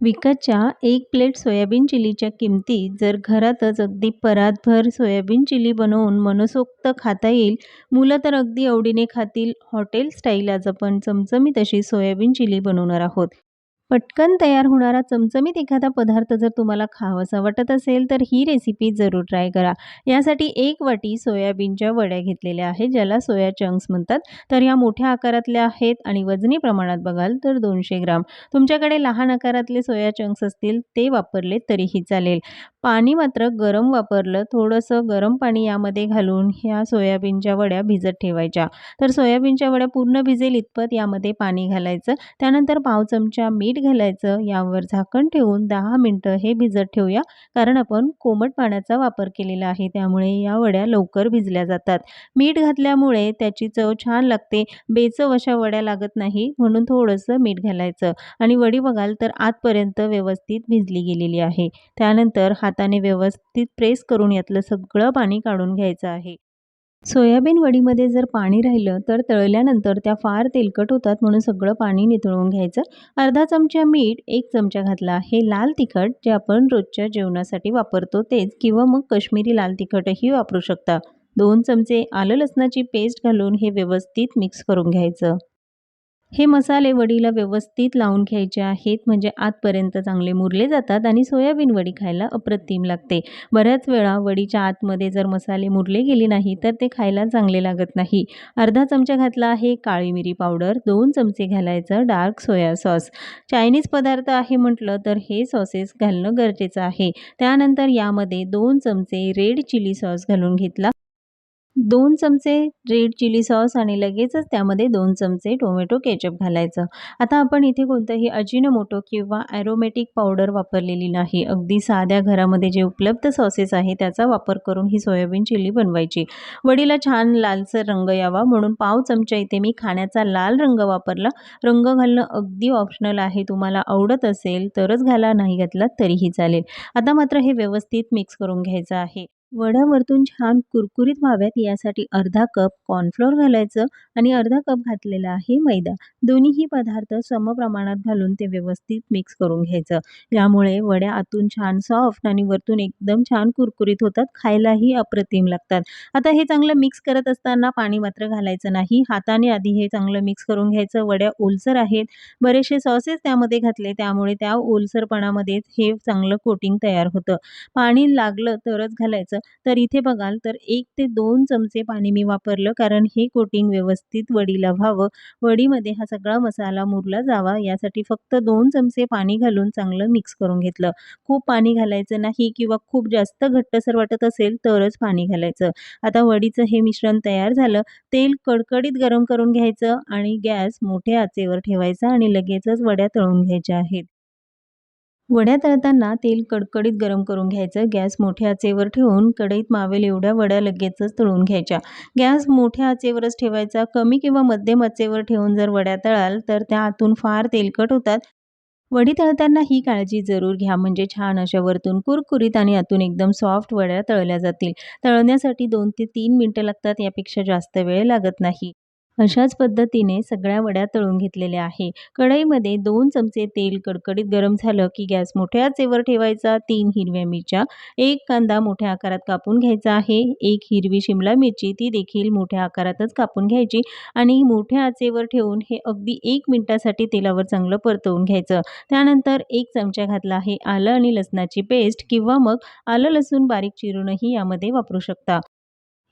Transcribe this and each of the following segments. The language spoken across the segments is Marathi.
विकतच्या एक प्लेट सोयाबीन चिलीच्या किमती जर घरातच अगदी परातभर सोयाबीन चिली बनवून मनसोक्त खाता येईल मुलं तर अगदी आवडीने खातील. हॉटेल स्टाईल आज आपण चमचमीत अशी सोयाबीन चिली बनवणार आहोत. पटकन तयार होणारा चमचमीत एखादा पदार्थ जर तुम्हाला खावासा वाटत असेल तर ही रेसिपी जरूर ट्राय करा. यासाठी एक वाटी सोयाबीनच्या वड्या घेतलेल्या आहेत ज्याला सोया चंक्स म्हणतात. तर या मोठ्या आकारातल्या आहेत आणि वजनी प्रमाणात बघाल तर दोनशे ग्राम. तुमच्याकडे लहान आकारातले सोया चंक्स असतील ते वापरले तरीही चालेल. पाणी मात्र गरम वापरलं थोडंसं गरम पाणी यामध्ये घालून ह्या सोयाबीनच्या वड्या भिजत ठेवायच्या. तर सोयाबीनच्या वड्या पूर्ण भिजेल इतपत यामध्ये पाणी घालायचं. त्यानंतर पाव चमचा मीठ घालायचं. यावर झाकण ठेवून दहा मिनटं हे भिजत ठेवूया. कारण आपण कोमट पाण्याचा वापर केलेला आहे. त्यामुळे या वड्या लवकर भिजल्या जातात. मीठ घातल्यामुळे त्याची चव छान लागते. बेचव अशा वड्या लागत नाही. म्हणून थोडंसं मीठ घालायचं. आणि वडी बघाल तर आतपर्यंत व्यवस्थित भिजली गेलेली आहे. त्यानंतर हाताने व्यवस्थित प्रेस करून यातलं सगळं पाणी काढून घ्यायचं आहे. सोयाबीन वडीमध्ये जर पाणी राहिलं तर तळल्यानंतर त्या फार तेलकट होतात म्हणून सगळं पाणी नितळवून घ्यायचं. अर्धा चमचा मीठ एक चमचा घातला. हे लाल तिखट जे आपण रोजच्या जेवणासाठी वापरतो तेच किंवा मग कश्मीरी लाल तिखटही वापरू शकता. दोन चमचे आलं लसणाची पेस्ट घालून हे व्यवस्थित मिक्स करून घ्यायचं. हे मसाले वडीला व्यवस्थित लावून घ्यायचे आहेत. म्हणजे आतपर्यंत चांगले मुरले जातात आणि सोयाबीन वडी खायला अप्रतिम लागते. बऱ्याच वेळा वडीच्या आतमध्ये जर मसाले मुरले गेले नाही तर ते खायला चांगले लागत नाही. अर्धा चमचा घातला आहे काळी मिरी पावडर दोन चमचे घालायचं डार्क सोया सॉस. चायनीज पदार्थ आहे म्हटलं तर हे सॉसेस घालणं गरजेचं आहे. त्यानंतर यामध्ये दोन चमचे रेड चिली सॉस घालून घेतला. दोन चमचे रेड चिली सॉस आणि लगेचच त्यामध्ये दोन चमचे टोमॅटो केचप घालायचं. आता आपण इथे कोणतंही अजिनोमोटो किंवा ॲरोमॅटिक पावडर वापरलेली नाही. अगदी साध्या घरामध्ये जे उपलब्ध सॉसेस आहे त्याचा वापर करून ही सोयाबीन चिली बनवायची. वडीला छान लालसर रंग यावा म्हणून पाव चमचा इथे मी खाण्याचा लाल रंग वापरला. रंग घालणं अगदी ऑप्शनल आहे. तुम्हाला आवडत असेल तरच घाला नाही घातला तरीही चालेल. आता मात्र हे व्यवस्थित मिक्स करून घ्यायचं आहे. वड्या वरतून छान कुरकुरीत व्हाव्यात यासाठी अर्धा कप कॉर्नफ्लोअर घालायचं आणि अर्धा कप घातलेला आहे मैदा. दोन्हीही पदार्थ समप्रमाणात घालून ते व्यवस्थित मिक्स करून घ्यायचं. यामुळे वड्या आतून छान सॉफ्ट आणि वरतून एकदम छान कुरकुरीत होतात खायलाही अप्रतिम लागतात. आता हे चांगलं मिक्स करत असताना पाणी मात्र घालायचं नाही. हाताने आधी हे चांगलं मिक्स करून घ्यायचं. वड्या ओलसर आहेत. बरेचसे सॉसेस त्यामध्ये घातले त्यामुळे त्या ओलसरपणामध्येच हे चांगलं कोटिंग तयार होतं. पाणी लागलं तरच घालायचं. तर इथे बघाल तर एक ते दोन चमचे पाणी मी वापरलं कारण हे कोटिंग व्यवस्थित वडीला व्हावं. वडीमध्ये हा सगळा मसाला मुरला जावा यासाठी फक्त दोन चमचे पाणी घालून चांगलं मिक्स करून घेतलं. खूप पाणी घालायचं नाही किंवा खूप जास्त घट्टसर वाटत असेल तरच पाणी घालायचं. आता वडीचं हे मिश्रण तयार झालं. तेल कडकडीत गरम करून घ्यायचं आणि गॅस मोठ्या आचेवर ठेवायचा आणि लगेचच वड्या तळून घ्यायच्या आहेत. वड्या तळताना तेल कडकडीत गरम करून घ्यायचं. गॅस मोठ्या आचेवर ठेवून कढईत मावेल एवढ्या वड्या लगेचच तळून घ्यायच्या. गॅस मोठ्या आचेवरच ठेवायचा. कमी किंवा मध्यम आचेवर ठेवून जर वड्या तळाल तर त्या आतून फार तेलकट होतात. वडी तळताना ही काळजी जरूर घ्या. म्हणजे छान अशा वरतून कुरकुरीत आणि आतून एकदम सॉफ्ट वड्या तळल्या जातील. तळण्यासाठी दोन ते तीन मिनटं लागतात. यापेक्षा जास्त वेळ लागत नाही. अशाच पद्धतीने सगळ्या वड्या तळून घेतलेल्या आहे. कढईमध्ये दोन चमचे तेल कडकडीत गरम झालं की गॅस मोठ्या आचेवर ठेवायचा. तीन हिरव्या मिरच्या एक कांदा मोठ्या आकारात कापून घ्यायचा आहे. एक हिरवी शिमला मिरची ती देखील मोठ्या आकारातच कापून घ्यायची आणि मोठ्या आचेवर ठेवून हे अगदी एक मिनटासाठी तेलावर चांगलं परतवून घ्यायचं. त्यानंतर एक चमचा घातला आहे आलं आणि लसणाची पेस्ट किंवा मग आलं लसूण बारीक चिरूनही यामध्ये वापरू शकता.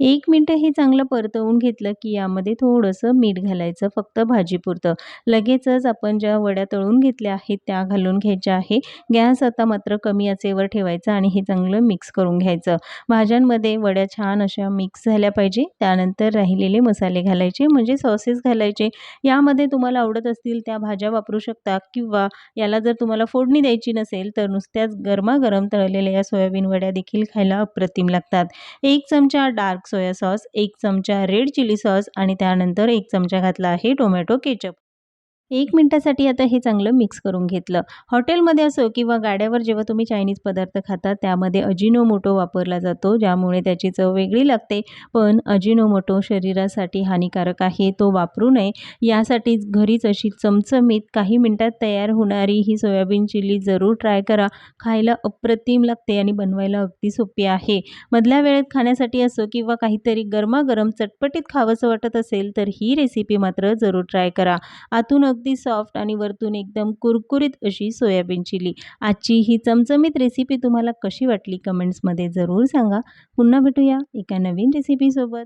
एक मिनटं हे चांगलं परतवून घेतलं की यामध्ये थोडंसं मीठ घालायचं फक्त भाजीपुरतं लगेचच आपण ज्या वड्या तळून घेतल्या आहेत त्या घालून घ्यायच्या आहे. गॅस आता मात्र कमी आचेवर ठेवायचा आणि हे चांगलं मिक्स करून घ्यायचं. भाज्यांमध्ये वड्या छान अशा मिक्स झाल्या पाहिजे. त्यानंतर राहिलेले मसाले घालायचे म्हणजे सॉसेस घालायचे. यामध्ये तुम्हाला आवडत असतील त्या भाज्या वापरू शकता किंवा याला जर तुम्हाला फोडणी द्यायची नसेल तर नुसत्याच गरमागरम तळलेल्या या सोयाबीन वड्या देखील खायला अप्रतिम लागतात. एक चमचा डार्क सोया सॉस एक चमचा रेड चिली सॉस आणि त्यानंतर एक चमचा घातला आहे टोमॅटो केचप एक मिनटासाठी आता हे चांगलं मिक्स करून घेतलं. हॉटेलमध्ये असो किंवा गाड्यावर जेव्हा तुम्ही चायनीज पदार्थ खाता त्यामध्ये अजिनोमोटो वापरला जातो, ज्यामुळे त्याची चव वेगळी लागते. पण अजिनोमोटो शरीरासाठी हानिकारक आहे, तो वापरू नये. यासाठीच घरीच अशी चमचमीत काही मिनटात तयार होणारी ही सोयाबीन चिली जरूर ट्राय करा. खायला अप्रतिम लागते आणि बनवायला अगदी सोपी आहे. मधल्या वेळेत खाण्यासाठी असो किंवा काहीतरी गरमागरम चटपटीत खावंसं वाटत असेल, तर ही रेसिपी मात्र जरूर ट्राय करा. आतून अगदी सॉफ्ट आणि वरतून एकदम कुरकुरीत अशी सोयाबीन चिली. आजची ही चमचमीत रेसिपी तुम्हाला कशी वाटली कमेंट्समध्ये जरूर सांगा. पुन्हा भेटूया एका नवीन रेसिपीसोबत.